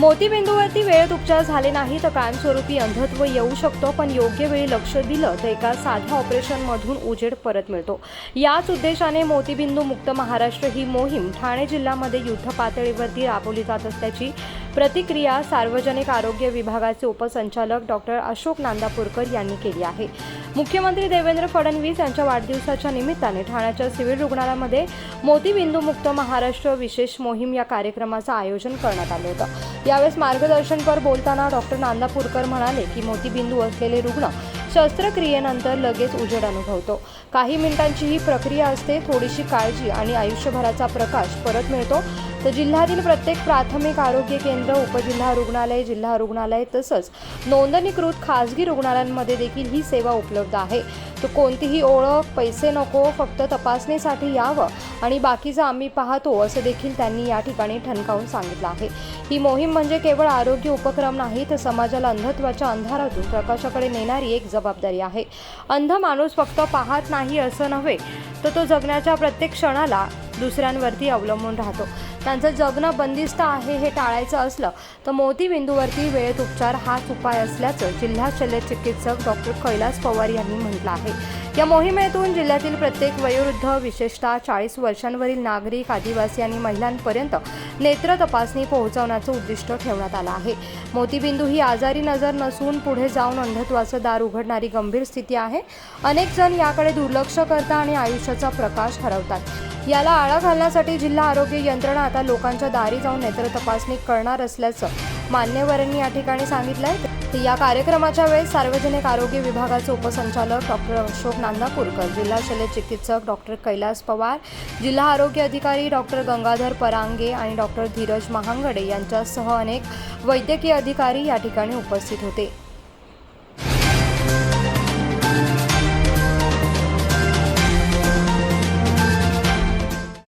मोतीबिंदूवरती वेळेत उपचार झाले नाही तर कायमस्वरूपी अंधत्व येऊ शकतो पण योग्य वेळी लक्ष दिलं तर एका साध्या ऑपरेशनमधून उजेड परत मिळतो. याच उद्देशाने मोतीबिंदू मुक्त महाराष्ट्र ही मोहीम ठाणे जिल्ह्यामध्ये युद्ध पातळीवरती राबवली जात असल्याची प्रतिक्रिया सार्वजनिक आरोग्य विभागाचे उपसंचालक डॉक्टर अशोक नांदापूरकर यांनी केली आहे. मुख्यमंत्री देवेंद्र फडणवीस यांच्या वाढदिवसाच्या निमित्ताने ठाण्याच्या सिव्हिल रुग्णालयामध्ये मोतीबिंदू मुक्त महाराष्ट्र विशेष मोहीम या कार्यक्रमाचं आयोजन करण्यात आलं होतं. यावेळेस मार्गदर्शनपर बोलताना डॉक्टर नांदापूरकर म्हणाले की मोतीबिंदू असलेले रुग्ण शस्त्रक्रियेनंतर लगेच उजेड अनुभवतो. काही मिनिटांची ही प्रक्रिया असते थोडीशी काळजी आणि आयुष्यभराचा प्रकाश परत मिळतो. तर जिल्ह्यातील प्रत्येक प्राथमिक आरोग्य केंद्र उपजिल्हा रुग्णालय जिल्हा रुग्णालय तसंच नोंदणीकृत खाजगी रुग्णालयांमध्ये देखील ही सेवा उपलब्ध आहे. तर कोणतीही ओळख पैसे नको फक्त तपासणीसाठी यावं आणि बाकीचं आम्ही पाहतो असं देखील त्यांनी या ठिकाणी ठणकावून सांगितलं आहे. ही मोहीम म्हणजे केवळ आरोग्य उपक्रम नाही तर समाजाला अंधत्वाच्या अंधारातून प्रकाशाकडे नेणारी एक जबाबदारी आहे. अंध माणूस फक्त पाहत नाही असं नव्हे तर तो जगण्याच्या प्रत्येक क्षणाला दुसऱ्यांवरती अवलंबून राहतो. त्यांचं जगणं बंदिस्त आहे हे टाळायचं असलं तर मोतीबिंदूवरती वेळेत उपचार हाच उपाय असल्याचं जिल्हा शल्य चिकित्सक डॉक्टर कैलास पवार यांनी म्हटलं आहे. या मोहिमेतून जिल्ह्यातील प्रत्येक वयोवृद्ध विशेषतः चाळीस वर्षांवरील नागरिक आदिवासी आणि महिलांपर्यंत नेत्र तपासणी पोहोचवण्याचं उद्दिष्ट ठेवण्यात आलं आहे. मोतीबिंदू ही आजारी नजर नसून पुढे जाऊन अंधत्वाचं दार उघडणारी गंभीर स्थिती आहे. अनेक जण याकडे दुर्लक्ष करतात आणि आयुष्याचा प्रकाश हरवतात. याला आळा घालण्यासाठी जिल्हा आरोग्य यंत्रणा आता लोकांच्या दारी जाऊन नेत्र तपासणी करणार असल्याचं मान्यवरांनी या ठिकाणी सांगितलंय. आहे या कार्यक्रमाच्या वेळेस सार्वजनिक आरोग्य विभागाचे उपसंचालक डॉक्टर अशोक नांदापूरकर जिल्हा शल्य चिकित्सक डॉक्टर कैलास पवार जिल्हा आरोग्य अधिकारी डॉक्टर गंगाधर परांगे आणि डॉक्टर धीरज महांगडे यांच्यासह अनेक वैद्यकीय अधिकारी या ठिकाणी उपस्थित होते.